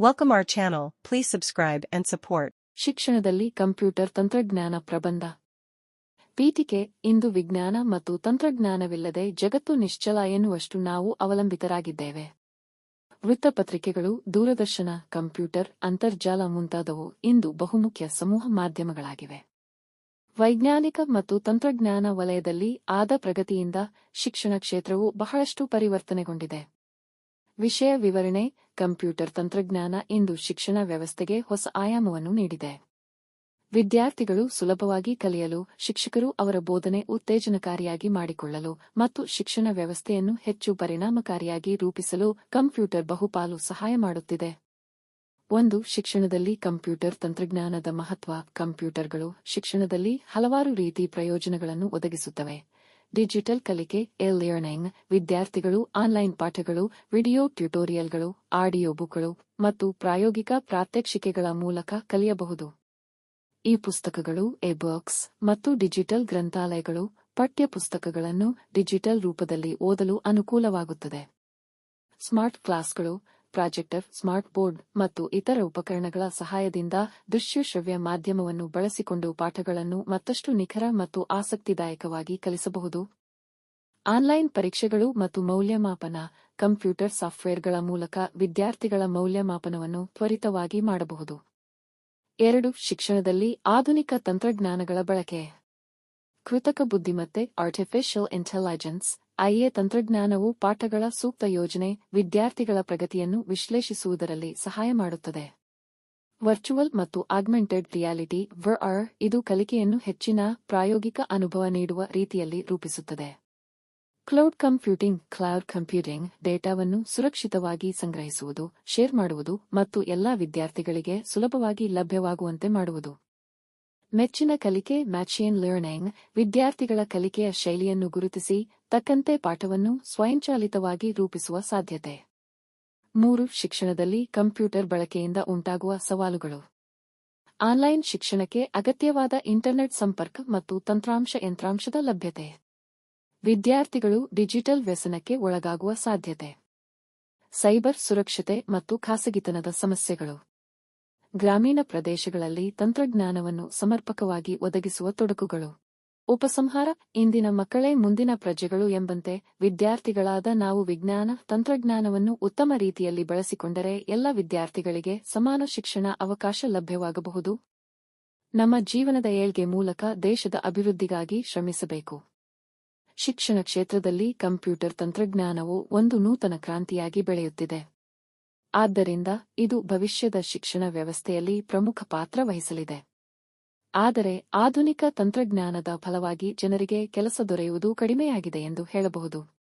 Welcome our channel, please subscribe and support. ಶಿಕ್ಷಣದಲ್ಲಿ computer ತಂತ್ರಜ್ಞಾನ ಪ್ರಬಂಧ. ಪೀಠಿಕೆ ಇಂದು ವಿಜ್ಞಾನ ಮತ್ತು ತಂತ್ರಜ್ಞಾನವಿಲ್ಲದೆ ಜಗತ್ತು ನಿಶ್ಚಲ ಎನ್ನುವಷ್ಟು ನಾವು ಅವಲಂಬಿತರಾಗಿದ್ದೇವೆ. ವೃತ್ತಪತ್ರಿಕೆಗಳು ದೂರದರ್ಶನ ಕಂಪ್ಯೂಟರ್ ಅಂತರ್ಜಾಲ ಮುಂತಾದವು ಇಂದು ಬಹುಮುಖ್ಯ ಸಮೂಹ ಮಾಧ್ಯಮಗಳಾಗಿವೆ. ವೈಜ್ಞಾನಿಕ ಮತ್ತು ತಂತ್ರಜ್ಞಾನ ವಲಯದಲ್ಲಿ ಆದ ಪ್ರಗತಿಯಿಂದ ಶಿಕ್ಷಣ ಕ್ಷೇತ್ರವು ಬಹಳಷ್ಟು ಪರಿವರ್ತನೆಗೊಂಡಿದೆ. ವಿಷಯ ವಿವರಣೆ ಕಂಪ್ಯೂಟರ್ ತಂತ್ರಜ್ಞಾನ ಇಂದು ಶಿಕ್ಷಣ ವ್ಯವಸ್ಥೆಗೆ ಹೊಸ ಆಯಾಮವನ್ನು ನೀಡಿದೆ. ವಿದ್ಯಾರ್ಥಿಗಳು ಸುಲಭವಾಗಿ ಕಲಿಯಲು, ಶಿಕ್ಷಕರು ಅವರ ಬೋಧನೆ ಉತ್ತೇಜನಕಾರಿಯಾಗಿ ಮಾಡಿಕೊಳ್ಳಲು ಮತ್ತು ಶಿಕ್ಷಣ ವ್ಯವಸ್ಥೆಯನ್ನು ಹೆಚ್ಚು ಪರಿಣಾಮಕಾರಿಯಾಗಿ ರೂಪಿಸಲು ಕಂಪ್ಯೂಟರ್ ಬಹುಪಾಲು ಸಹಾಯ ಮಾಡುತ್ತಿದೆ. ಒಂದು, ಶಿಕ್ಷಣದಲ್ಲಿ ಕಂಪ್ಯೂಟರ್ ತಂತ್ರಜ್ಞಾನದ ಮಹತ್ವ. ಕಂಪ್ಯೂಟರ್ಗಳು ಶಿಕ್ಷಣದಲ್ಲಿ ಹಲವಾರು ರೀತಿ ಪ್ರಯೋಜನಗಳನ್ನು ಒದಗಿಸುತ್ತವೆ. ಡಿಜಿಟಲ್ ಕಲಿಕೆ ಎ ಲರ್ನಿಂಗ್ ವಿದ್ಯಾರ್ಥಿಗಳು, ಆನ್ಲೈನ್ ಪಾಠಗಳು, ವಿಡಿಯೋ ಟ್ಯುಟೋರಿಯಲ್ಗಳು, ಆಡಿಯೋ ಬುಕ್ಗಳು ಮತ್ತು ಪ್ರಾಯೋಗಿಕ ಪ್ರಾತ್ಯಕ್ಷಿಕೆಗಳ ಮೂಲಕ ಕಲಿಯಬಹುದು. ಈ ಪುಸ್ತಕಗಳು ಎ ಬುಕ್ಸ್ ಮತ್ತು ಡಿಜಿಟಲ್ ಗ್ರಂಥಾಲಯಗಳು ಪಠ್ಯ ಪುಸ್ತಕಗಳನ್ನು ಡಿಜಿಟಲ್ ರೂಪದಲ್ಲಿ ಓದಲು ಅನುಕೂಲವಾಗುತ್ತದೆ. ಸ್ಮಾರ್ಟ್ ಕ್ಲಾಸ್ಗಳು ಪ್ರಾಜೆಕ್ಟರ್ ಸ್ಮಾರ್ಟ್ ಬೋರ್ಡ್ ಮತ್ತು ಇತರ ಉಪಕರಣಗಳ ಸಹಾಯದಿಂದ ದೃಶ್ಯ ಶ್ರವ್ಯ ಮಾಧ್ಯಮವನ್ನು ಬಳಸಿಕೊಂಡು ಪಾಠಗಳನ್ನು ಮತ್ತಷ್ಟು ನಿಖರ ಮತ್ತು ಆಸಕ್ತಿದಾಯಕವಾಗಿ ಕಲಿಸಬಹುದು. ಆನ್ಲೈನ್ ಪರೀಕ್ಷೆಗಳು ಮತ್ತು ಮೌಲ್ಯಮಾಪನ ಕಂಪ್ಯೂಟರ್ ಸಾಫ್ಟ್ವೇರ್ಗಳ ಮೂಲಕ ವಿದ್ಯಾರ್ಥಿಗಳ ಮೌಲ್ಯಮಾಪನವನ್ನು ತ್ವರಿತವಾಗಿ ಮಾಡಬಹುದು. ಎರಡು, ಶಿಕ್ಷಣದಲ್ಲಿ ಆಧುನಿಕ ತಂತ್ರಜ್ಞಾನಗಳ ಬಳಕೆ. ಕೃತಕ ಬುದ್ಧಿಮತ್ತೆ ಆರ್ಟಿಫಿಷಿಯಲ್ ಇಂಟೆಲಿಜೆನ್ಸ್ ಐಎ ತಂತ್ರಜ್ಞಾನವು ಪಾಠಗಳ ಸೂಕ್ತ ಯೋಜನೆ, ವಿದ್ಯಾರ್ಥಿಗಳ ಪ್ರಗತಿಯನ್ನು ವಿಶ್ಲೇಷಿಸುವುದರಲ್ಲಿ ಸಹಾಯ ಮಾಡುತ್ತದೆ. ವರ್ಚುವಲ್ ಮತ್ತು ಆಗ್ಮೆಂಟೆಡ್ ರಿಯಾಲಿಟಿ ವಿಆರ್ ಇದು ಕಲಿಕೆಯನ್ನು ಹೆಚ್ಚಿನ ಪ್ರಾಯೋಗಿಕ ಅನುಭವ ನೀಡುವ ರೀತಿಯಲ್ಲಿ ರೂಪಿಸುತ್ತದೆ. ಕ್ಲೌಡ್ ಕಂಪ್ಯೂಟಿಂಗ್ ಕ್ಲೌಡ್ ಕಂಪ್ಯೂಟಿಂಗ್ ಡೇಟಾವನ್ನು ಸುರಕ್ಷಿತವಾಗಿ ಸಂಗ್ರಹಿಸುವುದು, ಶೇರ್ ಮಾಡುವುದು ಮತ್ತು ಎಲ್ಲಾ ವಿದ್ಯಾರ್ಥಿಗಳಿಗೆ ಸುಲಭವಾಗಿ ಲಭ್ಯವಾಗುವಂತೆ ಮಾಡುವುದು. ಮೆಚ್ಚಿನ ಕಲಿಕೆ ಮ್ಯಾಚಿಯನ್ ಲರ್ನಿಂಗ್ ವಿದ್ಯಾರ್ಥಿಗಳ ಕಲಿಕೆಯ ಶೈಲಿಯನ್ನು ಗುರುತಿಸಿ, ತಕ್ಕಂತೆ ಪಾಠವನ್ನು ಸ್ವಯಂಚಾಲಿತವಾಗಿ ರೂಪಿಸುವ ಸಾಧ್ಯತೆ. ಮೂರು, ಶಿಕ್ಷಣದಲ್ಲಿ ಕಂಪ್ಯೂಟರ್ ಬಳಕೆಯಿಂದ ಉಂಟಾಗುವ ಸವಾಲುಗಳು. ಆನ್ಲೈನ್ ಶಿಕ್ಷಣಕ್ಕೆ ಅಗತ್ಯವಾದ ಇಂಟರ್ನೆಟ್ ಸಂಪರ್ಕ ಮತ್ತು ತಂತ್ರಾಂಶ ಯಂತ್ರಾಂಶದ ಲಭ್ಯತೆ. ವಿದ್ಯಾರ್ಥಿಗಳು ಡಿಜಿಟಲ್ ವ್ಯಸನಕ್ಕೆ ಒಳಗಾಗುವ ಸಾಧ್ಯತೆ. ಸೈಬರ್ ಸುರಕ್ಷತೆ ಮತ್ತು ಖಾಸಗಿತನದ ಸಮಸ್ಯೆಗಳು. ಗ್ರಾಮೀಣ ಪ್ರದೇಶಗಳಲ್ಲಿ ತಂತ್ರಜ್ಞಾನವನ್ನು ಸಮರ್ಪಕವಾಗಿ ಒದಗಿಸುವ ತೊಡಕುಗಳು. ಉಪಸಂಹಾರ, ಇಂದಿನ ಮಕ್ಕಳೇ ಮುಂದಿನ ಪ್ರಜೆಗಳು ಎಂಬಂತೆ ವಿದ್ಯಾರ್ಥಿಗಳಾದ ನಾವು ವಿಜ್ಞಾನ, ತಂತ್ರಜ್ಞಾನವನ್ನು ಉತ್ತಮ ರೀತಿಯಲ್ಲಿ ಬಳಸಿಕೊಂಡರೆ ಎಲ್ಲ ವಿದ್ಯಾರ್ಥಿಗಳಿಗೆ ಸಮಾನ ಶಿಕ್ಷಣ ಅವಕಾಶ ಲಭ್ಯವಾಗಬಹುದು. ನಮ್ಮ ಜೀವನದ ಏಳ್ಗೆ ಮೂಲಕ ದೇಶದ ಅಭಿವೃದ್ಧಿಗಾಗಿ ಶ್ರಮಿಸಬೇಕು. ಶಿಕ್ಷಣ ಕ್ಷೇತ್ರದಲ್ಲಿ ಕಂಪ್ಯೂಟರ್ ತಂತ್ರಜ್ಞಾನವು ಒಂದು ನೂತನ ಕ್ರಾಂತಿಯಾಗಿ ಬೆಳೆಯುತ್ತಿದೆ. ಆದ್ದರಿಂದ ಇದು ಭವಿಷ್ಯದ ಶಿಕ್ಷಣ ವ್ಯವಸ್ಥೆಯಲ್ಲಿ ಪ್ರಮುಖ ಪಾತ್ರ ವಹಿಸಲಿದೆ. ಆದರೆ ಆಧುನಿಕ ತಂತ್ರಜ್ಞಾನದ ಫಲವಾಗಿ ಜನರಿಗೆ ಕೆಲಸ ದೊರೆಯುವುದು ಕಡಿಮೆಯಾಗಿದೆ ಎಂದು ಹೇಳಬಹುದು.